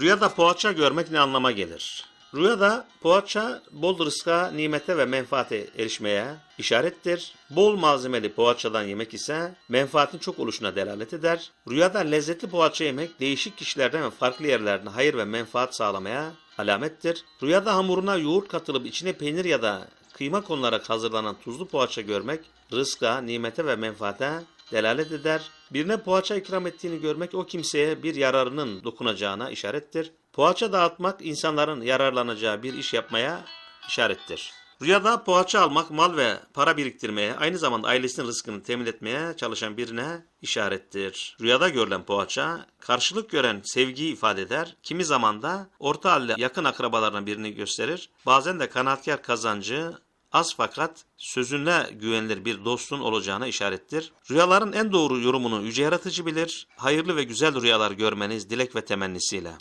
Rüyada poğaça görmek ne anlama gelir? Rüyada poğaça bol rızka, nimete ve menfaate erişmeye işarettir. Bol malzemeli poğaçadan yemek ise menfaatin çok oluşuna delalet eder. Rüyada lezzetli poğaça yemek değişik kişilerden ve farklı yerlerden hayır ve menfaat sağlamaya alamettir. Rüyada hamuruna yoğurt katılıp içine peynir ya da kıyma konularak hazırlanan tuzlu poğaça görmek rızka, nimete ve menfaate delalet eder. Birine poğaça ikram ettiğini görmek o kimseye bir yararının dokunacağına işarettir. Poğaça dağıtmak insanların yararlanacağı bir iş yapmaya işarettir. Rüyada poğaça almak mal ve para biriktirmeye, aynı zamanda ailesinin rızkını temin etmeye çalışan birine işarettir. Rüyada görülen poğaça, karşılık gören sevgiyi ifade eder. Kimi zaman da orta halde yakın akrabalarına birini gösterir. Bazen de kanaatkar kazancı, az fakat sözüne güvenilir bir dostun olacağına işarettir. Rüyaların en doğru yorumunu yüce yaratıcı bilir. Hayırlı ve güzel rüyalar görmeniz dilek ve temennisiyle.